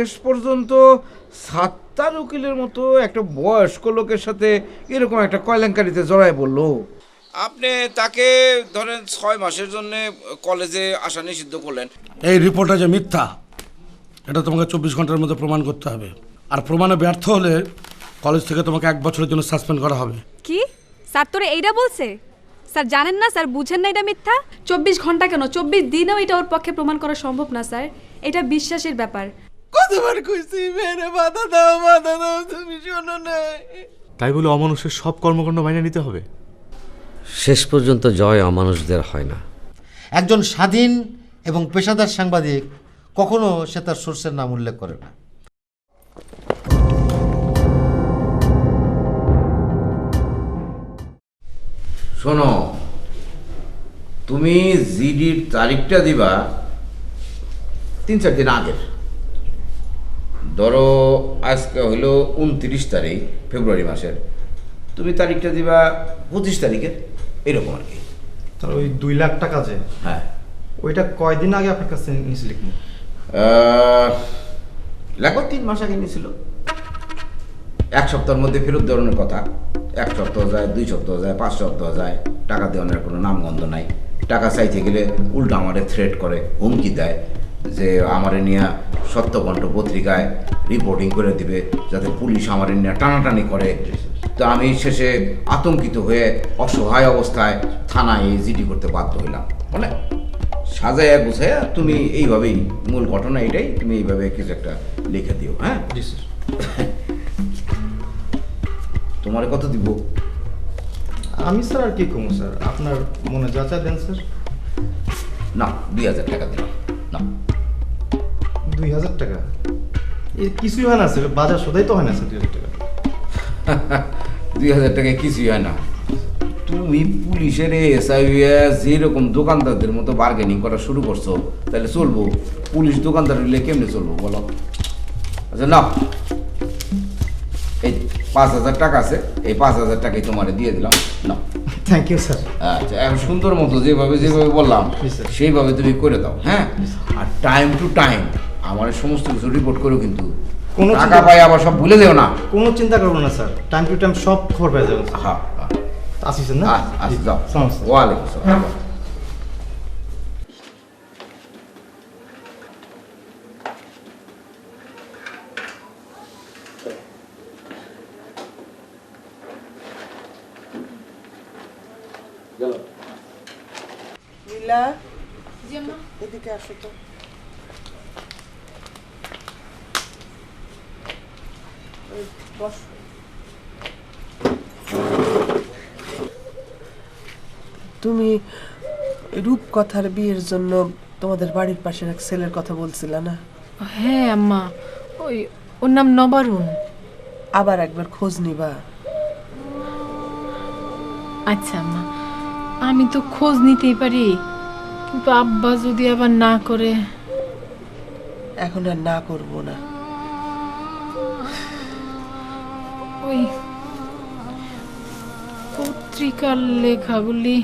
শেষ পর্যন্ত সাত্তার উকিলের মতো একটা বয়স্ক লোকের সাথে এরকম একটা কয়লাঙ্কারিতে জড়ায় বলল। আপনি তাকে ধরেন ছয় মাসের জন্য কলেজে আসা নিষিদ্ধ করলেন। এই রিপোর্টটা যে মিথ্যা এটা তোমাকে চব্বিশ ঘণ্টার মধ্যে প্রমাণ করতে হবে। আর প্রমাণে ব্যর্থ হলে কলেজ থেকে তোমাকে এক বছরের জন্য সাসপেন্ড করা হবে। কি? স্যার তোরে এইটা বলছে? স্যার জানেন না স্যার বুঝেন না এটা মিথ্যা? চব্বিশ ঘণ্টা কেন? চব্বিশ দিনেও এটা ওর পক্ষে প্রমাণ করা সম্ভব না স্যার। এটা বিশ্বাসের ব্যাপার। কতবার কইছি মেরে বাধা দাও বাধা দাও তুমি শোনো না। তাই বলে অমানুষের সব কর্মকাণ্ড মাইনে নিতে হবে? শেষ পর্যন্ত জয় অমানুষদের হয় না। একজন স্বাধীন এবং পেশাদার সাংবাদিক কখনো সে তার সোর্সের নাম উল্লেখ করে না। শোনো তুমি জিডির তারিখটা দিবা তিন চার দিন আগের। ধরো আজকে হইল উনত্রিশ তারিখ ফেব্রুয়ারি মাসের। তুমি তারিখটা দিবা পঁচিশ তারিখের এরকম আর কি। তার ওই দুই লাখ টাকা যে হ্যাঁ। ওইটা কয়দিন আগে আপনার কাছে নিয়েছি লিখব আহ, লেখো তিন মাস আগে নিয়েছিল। এক সপ্তাহের মধ্যে ফেরত দেওয়ানোর কথা। এক সপ্তাহ যায় দুই সপ্তাহ যায় পাঁচ সপ্তাহ যায়। টাকা দেওয়ানোর কোনো নামগন্ধ নাই। টাকা চাইতে গেলে উল্টো আমারে থ্রেট করে হুমকি দেয়। যে আমারে নিয়ে সত্যকণ্ঠ পত্রিকায় রিপোর্টিং করে দিবে যাতে পুলিশ আমারে নিয়ে টানাটানি করে। তো আমি শেষে আতঙ্কিত হয়ে অসহায় অবস্থায় থানায় জিডি করতে বাধ্য হইলাম। বলে সাজায়া গুছায়া তুমি এইভাবেই মূল ঘটনা এটাই তুমি এইভাবে কিছু একটা লিখে দিও হ্যাঁ? তোমার কত দিব? আমি স্যার আর কি কমু স্যার? আপনার মনে যা চা দেন স্যার। না দুই হাজার টাকা দিলাম। না। দুই হাজার টাকা। এ কিছুই হয় না স্যার বাজার সদাই তো হয় না স্যার দুই হাজার টাকা। দুই হাজার টাকায় কিছুই হয় না। তুমি পুলিশের এসআই যেরকম দোকানদারদের মতো বার্গেনিং করা শুরু করছ তাহলে চলবো। পুলিশ দোকানদার হলে কেমনে চলবো বলো? আচ্ছা না এই পাঁচ হাজার টাকা আছে এই পাঁচ হাজার টাকাই তোমারে দিয়ে দিলাম। না থ্যাংক ইউ স্যার আচ্ছা এখন সুন্দর মতো যেভাবে যেভাবে বললাম সেইভাবে তুমি করে দাও হ্যাঁ? আর টাইম টু টাইম আমার সমস্ত কিছু রিপোর্ট করো কিন্তু কোনো টাকা চিন্তা- পাই আবার সব ভুলে দেও না। কোনো চিন্তা করব না স্যার। টাইম টু টাইম সব খবর পেয়ে যাবেন স্যার। হ্যাঁ হ্যাঁ। আসি স্যার না? আচ্ছা আচ্ছা যাও। সালাম স্যার ওয়ালাইকুম আসসালাম। নীলা? এদিকে আসো তো। বস তুমি রূপকথার বিয়ের জন্য তোমাদের বাড়ির পাশের এক ছেলের কথা বলছিল না? হ্যাঁ আম্মা। ওই ওর নাম নবারুণ। আবার একবার খোঁজ নিবা। আচ্ছা আম্মা। আমি তো খোঁজ নিতেই পারি কিন্তু আব্বা যদি আবার না করে? এখন আর না করব না। পত্রিকার লেখাগুলি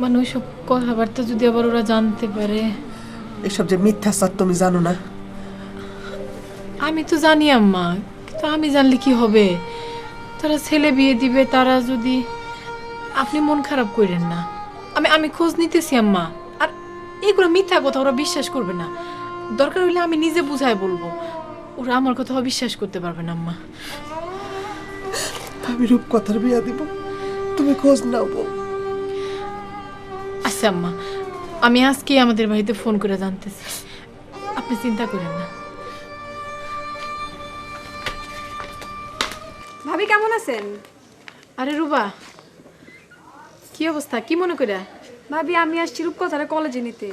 মানে ওইসব কথাবার্তা যদি আবার ওরা জানতে পারে। এসব যে মিথ্যা স্যার তুমি জানো না। আমি তো জানি আম্মা কিন্তু আমি জানলে কি হবে? তারা ছেলে বিয়ে দিবে তারা যদি আপনি মন খারাপ করেন না। আমি আমি খোঁজ নিতেছি আম্মা। আর এগুলো মিথ্যা কথা ওরা বিশ্বাস করবে না। দরকার হলে আমি নিজে বুঝায় বলব। ওরা আমার কথা বিশ্বাস করতে পারবে না আম্মা। আমি রূপকথার বিয়া দিব। তুমি খোঁজ নাও বউ। আচ্ছা আম্মা আমি আজকেই আমাদের বাড়িতে ফোন করে জানতেছি। আপনি চিন্তা করেন না। ভাবি কেমন আছেন? আরে রুবা কি অবস্থা? কি মনে করে? ভাবি আমি আসছি রূপকথাটা কলেজে নিতে।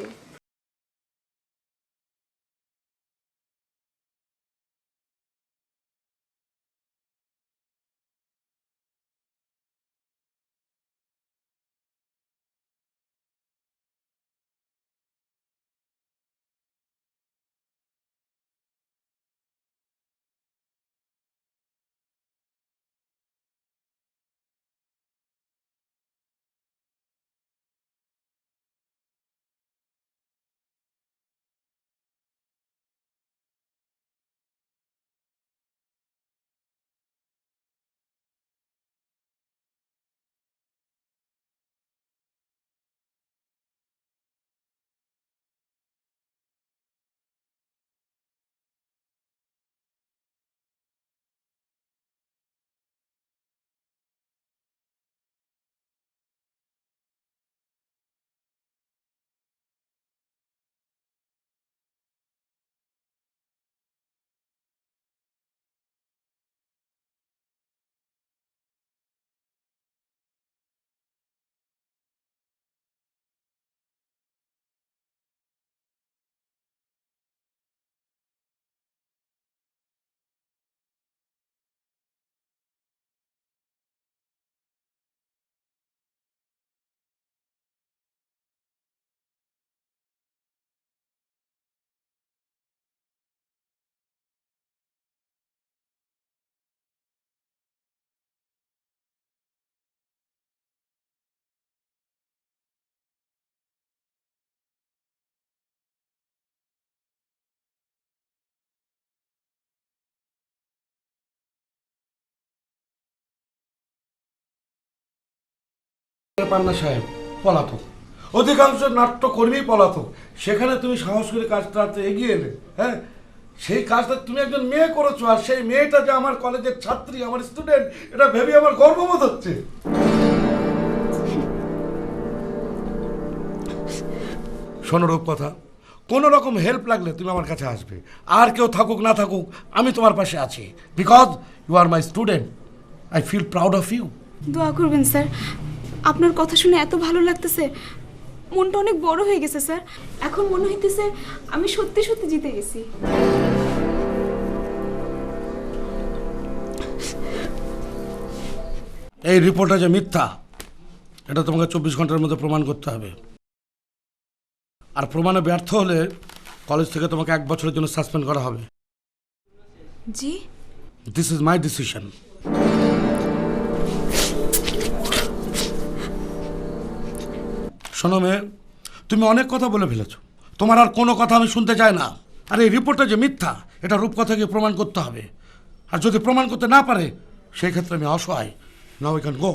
পান্না সাহেব, পলাতক। অধিকাংশ নাট্যকর্মী পলাতক। সেখানে তুমি সাহস করে কাজটা এগিয়ে এলে হ্যাঁ? সেই কাজটা তুমি একজন মেয়ে করেছ, আর সেই মেয়েটা যে আমার কলেজের ছাত্রী, আমার স্টুডেন্ট এটা ভেবে আমার গর্ববোধ হচ্ছে। শোনো কথা কোনো রকম হেল্প লাগলে তুমি আমার কাছে আসবে। আর কেউ থাকুক, না থাকুক, আমি তোমার পাশে আছি। Because you are my student I feel proud of you দোয়া করবেন, স্যার। আপনার কথা শুনে এত ভালো লাগতেছে। মনটা অনেক বড় হয়ে গেছে স্যার। এখন মনে হইতেছে আমি সত্যি সত্যি জিতে গেছি। এই রিপোর্টটা যে মিথ্যা এটা তোমাকে চব্বিশ ঘণ্টার মধ্যে প্রমাণ করতে হবে। আর প্রমাণে ব্যর্থ হলে কলেজ থেকে তোমাকে এক বছরের জন্য সাসপেন্ড করা হবে। জি? দিস ইজ মাই ডিসিশন শোনো মেয়ে, তুমি অনেক কথা বলে ফেলেছ। তোমার আর কোনো কথা আমি শুনতে চাই না। আর এই রিপোর্টটা যে মিথ্যা, এটা রূপকথাকে প্রমাণ করতে হবে। আর যদি প্রমাণ করতে না পারে, সেই ক্ষেত্রে আমি অসহায়। নাও ক্যান গো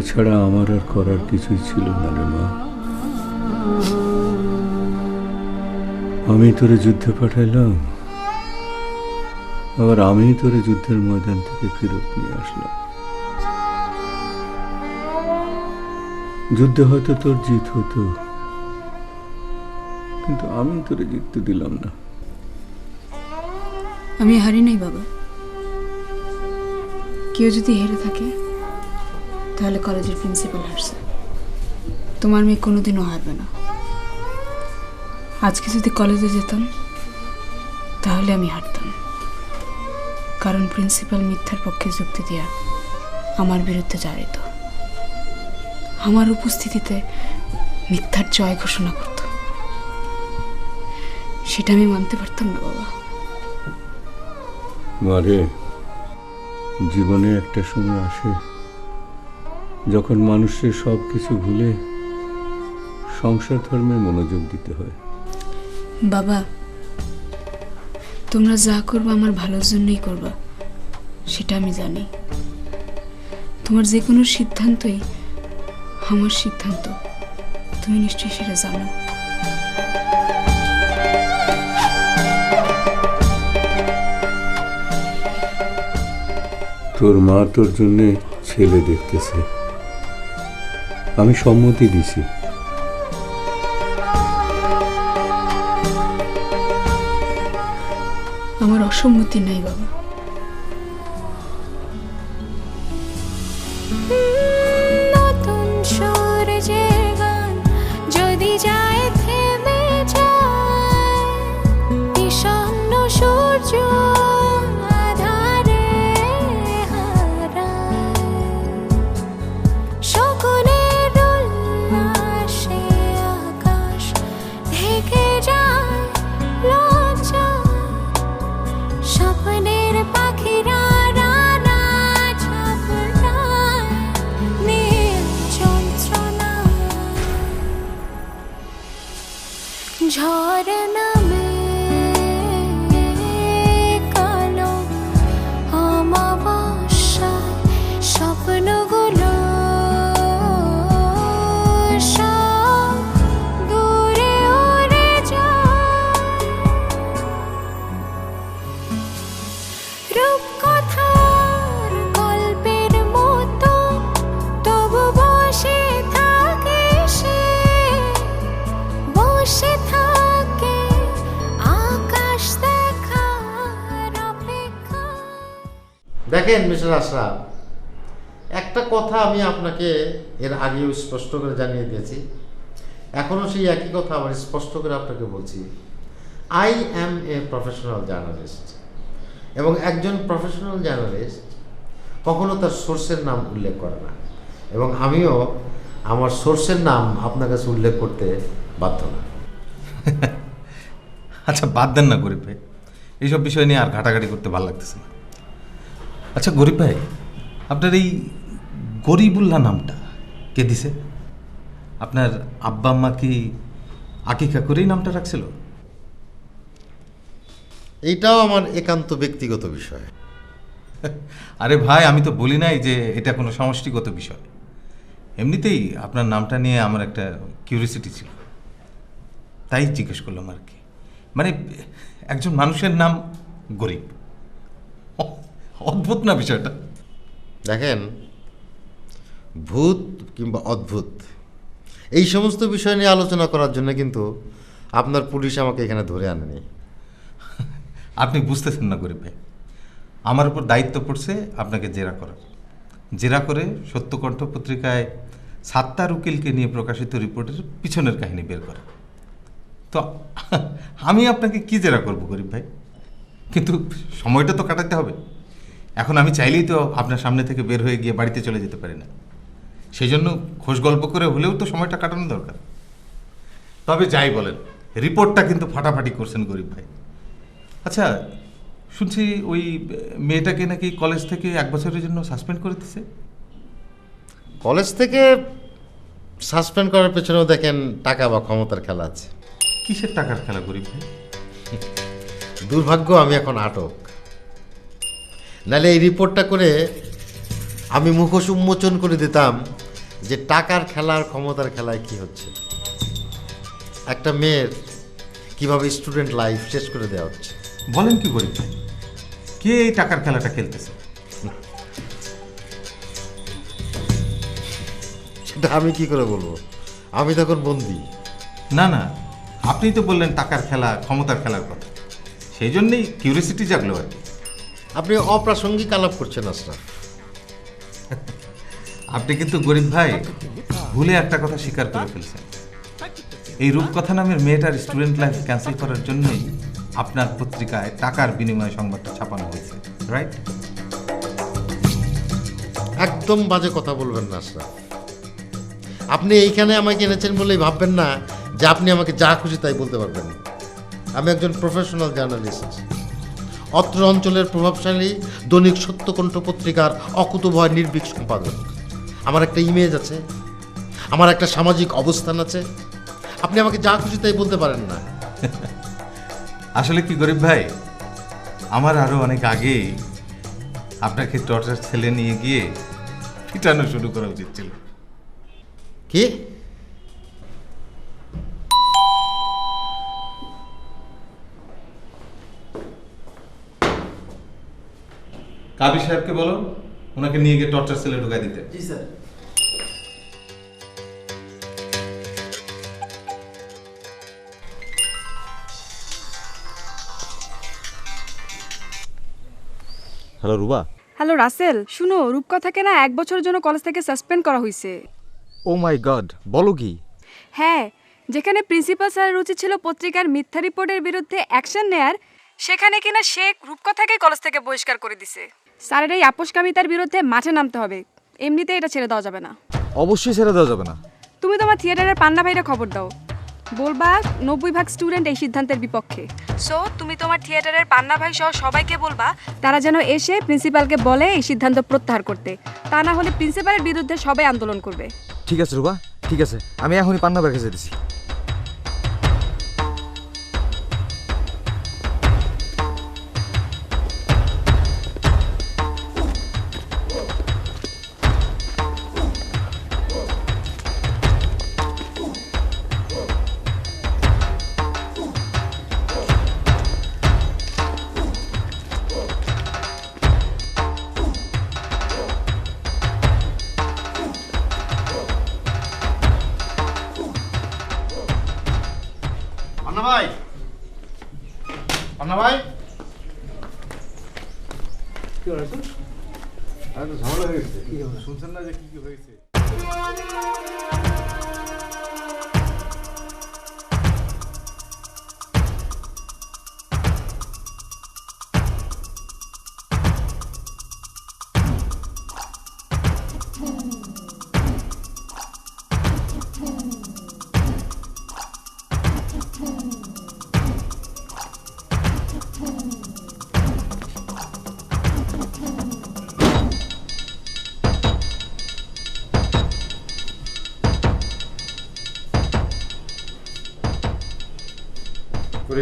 এছাড়া আমার আর করার কিছুই ছিল না রে মা। আমি তোরে যুদ্ধে পাঠাইলাম, আবার আমি তোরে যুদ্ধের ময়দান থেকে ফেরত নিয়ে আসলাম। যুদ্ধে হয়তো তোর জিত হতো, কিন্তু আমি তোরে জিততে দিলাম না। আমি হারি নাই বাবা। কেউ যদি হেরে থাকে তাহলে কলেজের প্রিন্সিপাল হারছে তোমার মেয়ে কোনোদিনও হারবে না। আজকে যদি কলেজে যেতাম, তাহলে আমি হারতাম। কারণ প্রিন্সিপাল মিথ্যার পক্ষে যুক্তি দিয়া আমার বিরুদ্ধে জারিত। আমার উপস্থিতিতে মিথ্যার জয় ঘোষণা করত। সেটা আমি মানতে পারতাম না, বাবা। জীবনে একটা সময় আসে যখন মানুষের সব কিছু ভুলে সংসার ধর্মে মনোযোগ দিতে হয়। বাবা তোমরা যা করবে আমার ভালোর জন্যই করবা সেটা আমি জানি। তোমার যে কোনো সিদ্ধান্তই আমার সিদ্ধান্ত তুমি নিশ্চয়ই সেটা জানো। তোর মা তোর জন্যে ছেলে দেখতেছে। আমি সম্মতি দিছি। আমার অসম্মতি নাই বাবা। দেখেন, মিস্টার আশরাফ, একটা কথা আমি আপনাকে এর আগেও স্পষ্ট করে জানিয়ে দিয়েছি। এখনও সেই একই কথা আবার স্পষ্ট করে আপনাকে বলছি। I am a professional journalist এবং একজন প্রফেশনাল জার্নালিস্ট কখনো তার সোর্সের নাম উল্লেখ করে না এবং আমিও আমার সোর্সের নাম আপনার কাছে উল্লেখ করতে বাধ্য না। আচ্ছা বাদ দেন না গরিব ভাই। এইসব বিষয় নিয়ে আর ঘাটাঘাটি করতে ভালো লাগতেছে না। আচ্ছা গরিব ভাই আপনার এই গরিবুল্লাহ নামটা কে দিছে? আপনার আব্বা আম্মা কি আকিকা করেই নামটা রাখছিল? এইটাও আমার একান্ত ব্যক্তিগত বিষয়। আরে ভাই আমি তো বলি নাই যে এটা কোনো সমষ্টিগত বিষয়। এমনিতেই আপনার নামটা নিয়ে আমার একটা কিউরিসিটি ছিল। তাই জিজ্ঞেস করলাম আর কি। মানে একজন মানুষের নাম গরিব। অদ্ভুত না বিষয়টা? দেখেন ভূত কিংবা অদ্ভুত এই সমস্ত বিষয় নিয়ে আলোচনা করার জন্য কিন্তু আপনার পুলিশ আমাকে এখানে ধরে আনেনি। আপনি বুঝতেছেন না গরিব ভাই। আমার উপর দায়িত্ব পড়ছে আপনাকে জেরা করার। জেরা করে সত্যকণ্ঠ পত্রিকায় সাত্তার উকিলকে নিয়ে প্রকাশিত রিপোর্টের পিছনের কাহিনী বের করা। তো আমি আপনাকে কি জেরা করব গরিব ভাই? কিন্তু সময়টা তো কাটাতে হবে। এখন আমি চাইলেই তো আপনার সামনে থেকে বের হয়ে গিয়ে বাড়িতে চলে যেতে পারি না। সেই জন্য খোঁজ গল্প করে হলেও তো সময়টা কাটানো দরকার। তবে যাই বলেন রিপোর্টটা কিন্তু ফাটাফাটি করছেন গরিব ভাই। আচ্ছা শুনছি ওই মেয়েটাকে নাকি কলেজ থেকে এক বছরের জন্য সাসপেন্ড করে দিছে? কলেজ থেকে সাসপেন্ড করার পেছনেও দেখেন টাকা বা ক্ষমতার খেলা আছে। কিসের টাকার খেলা গরিব ভাই? দুর্ভাগ্য আমি এখন আটক। নাহলে এই রিপোর্টটা করে আমি মুখোশ উন্মোচন করে দিতাম যে টাকার খেলার ক্ষমতার খেলায় কি হচ্ছে। একটা মেয়ের কীভাবে স্টুডেন্ট লাইফ শেষ করে দেওয়া হচ্ছে। বলেন কি গরিব ভাই কে এই টাকার খেলাটা খেলতেছে? সেটা আমি কি করে বলব? আমি তখন বন্দি। না না আপনি তো বললেন টাকার খেলা ক্ষমতার খেলার কথা। সেই জন্যই কিউরিয়াসিটি জাগলো আর কি। আপনি অপ্রাসঙ্গিক আলাপ করছেন আশরাফ। আপনি কিন্তু গরিব ভাই ভুলে একটা কথা স্বীকার করে ফেলছেন। এই রূপকথা নামের মেয়েটার স্টুডেন্ট লাইফ ক্যান্সেল করার জন্যই আপনার পত্রিকায় টাকার বিনিময়ে সংবাদটা ছাপানো হয়েছে রাইট একদম বাজে কথা বলবেন না আশরাফ। আপনি এইখানে আমাকে এনেছেন বলেই ভাববেন না যে আপনি আমাকে যা খুশি তাই বলতে পারবেন। আমি একজন প্রফেশনাল জার্নালিস্ট অত্র অঞ্চলের প্রভাবশালী দৈনিক সত্যকণ্ঠ পত্রিকার অকুতভয় নির্ভীক সম্পাদক। আমার একটা ইমেজ আছে। আমার একটা সামাজিক অবস্থান আছে। আপনি আমাকে যা খুশি তাই বলতে পারেন না। আসলে কি গরিব ভাই? আমার আরও অনেক আগেই আপনাকে টর্চার ছেলে নিয়ে গিয়ে পিটানো শুরু করা উচিত ছিল। কি? কাবি সাহেবকে বলো ওনাকে নিয়ে গিয়ে টর্চার সেলে ঢুকাই দিতে। জি sir. Hello Ruba hello Rasel শুনো রূপকথাকে না এক বছরের জন্য কলেজ থেকে সাসপেন্ড করা হয়েছে ও মাই গড বলো কি? হ্যাঁ যেখানে প্রিন্সিপাল স্যারের উচিত ছিল পত্রিকার মিথ্যা রিপোর্টের বিরুদ্ধে অ্যাকশন নেয়ার সেখানে কিনা সে রূপকথাকে কলেজ থেকে বহিষ্কার করে দিছে। স্যারের এই আপোষকামিতার বিরুদ্ধে মাঠে নামতে হবে। এমনিতে এটা ছেড়ে দেওয়া যাবে না। অবশ্যই ছেড়ে দেওয়া যাবে না। তুমি তোমার থিয়েটারের পান্না ভাইরা খবর দাও। বলবা নব্বই ভাগ স্টুডেন্ট এই সিদ্ধান্তের বিপক্ষে। সো তুমি তোমার থিয়েটারের পান্না ভাই সহ সবাইকে বলবা তারা যেন এসে প্রিন্সিপালকে বলে এই সিদ্ধান্ত প্রত্যাহার করতে। তা না হলে প্রিন্সিপালের বিরুদ্ধে সবাই আন্দোলন করবে। ঠিক আছে রুবা ঠিক আছে। আমি এখনই পান্না ব্যাগে যেতেছি।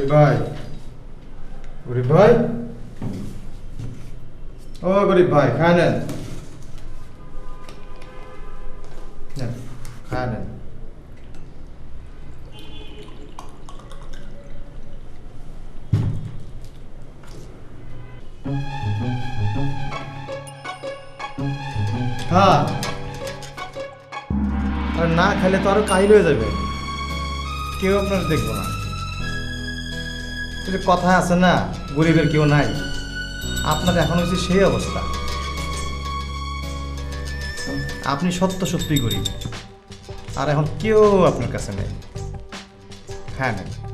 ভাই। গরিব ভাই? ও গরিব ভাই, খায় হ্যাঁ। আর না খেলে তো আরও কাহিল হয়ে যাবে। কেউ আপনার দেখব না। কিন্তু কথা আছে না, গরিবের কেউ নাই। আপনার এখন হচ্ছে সেই অবস্থা। আপনি সত্য সত্যি গরিব। আর এখন কেউ আপনার কাছে নেই। হ্যাঁ নেই।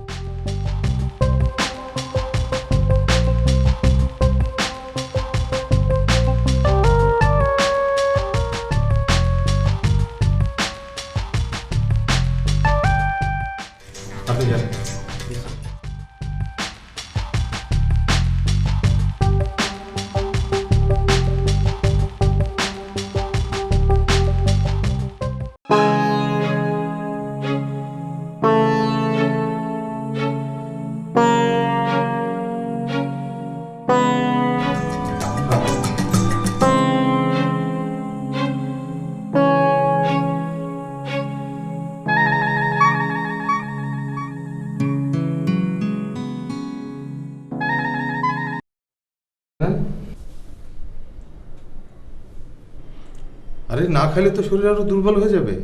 আরে না খেলে তো শরীর আরও দুর্বল হয়ে যাবে।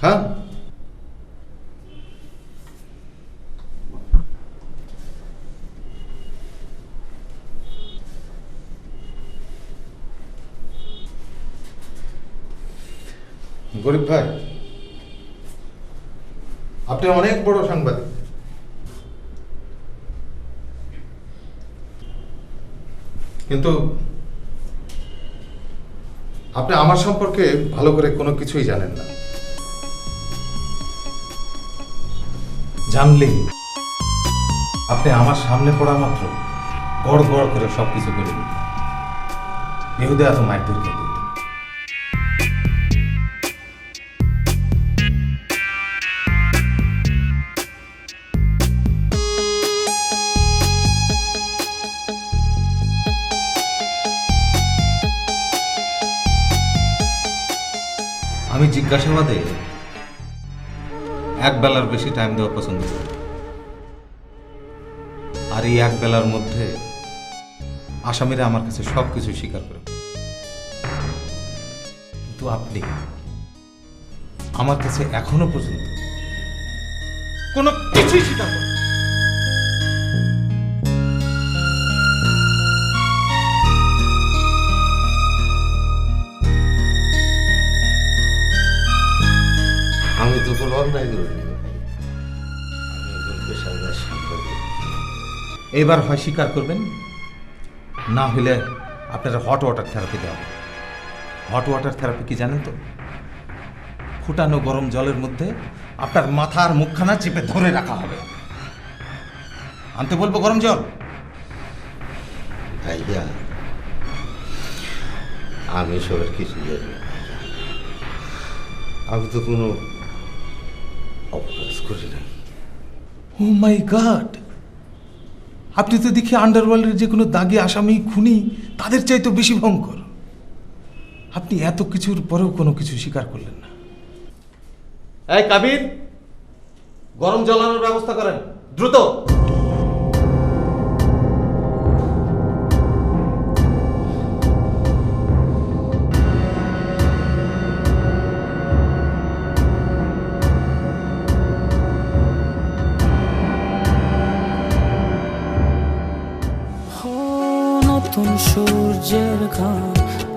খান। গরিব ভাই, আপনি অনেক বড় সাংবাদিক। কিন্তু আপনি আমার সম্পর্কে ভালো করে কোনো কিছুই জানেন না। জানলে আপনি আমার সামনে পড়া মাত্র গড় গড় করে সব কিছু করে দিত বেহুদে এত মায়ের দূর খেতে জিজ্ঞাসাবাদে এক বেলার বেশি টাইম দেওয়া পছন্দ করি। আর এই এক বেলার মধ্যে আসামিরা আমার কাছে সব কিছু স্বীকার করে। কিন্তু আপনি আমার কাছে এখনও পর্যন্ত কোনো কিছুই স্বীকার করেন এবার হয় স্বীকার করবেন, না হলে আপনার হট ওয়াটার থেরাপি দেওয়া হট ওয়াটার থেরাপি কি জানেন তো? ফুটানো গরম জলের মধ্যে আপনার মাথার মুখখানা চেপে ধরে রাখা হবে। আনতে বলব গরম জল? ভাইয়া, আমি সবার কিছু জানি আমি তো কোনো করি ও মাই গড আপনি তো দেখি আন্ডারওয়ার্ল্ডের যে কোনো দাগে আসামি খুনি তাদের চাইতে বেশি ভয়ঙ্কর। আপনি এত কিছুর পরেও কোনো কিছু স্বীকার করলেন না। এই কাবির গরম জ্বালানোর ব্যবস্থা করেন। দ্রুত!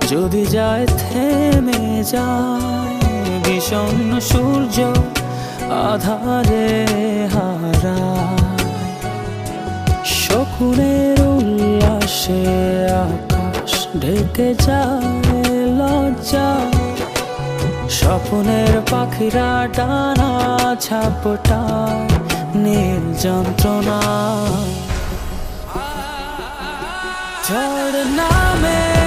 যদি যায় থেমে যায়, বিষণ্ণ সূর্য আধারে হারায়। শকুনের উল্লাসে আকাশ ঢেকে যায় লজ্জা। স্বপ্নের পাখিরা ডানা ছাপটা নীল যন্ত্রণা। ঝড় নামে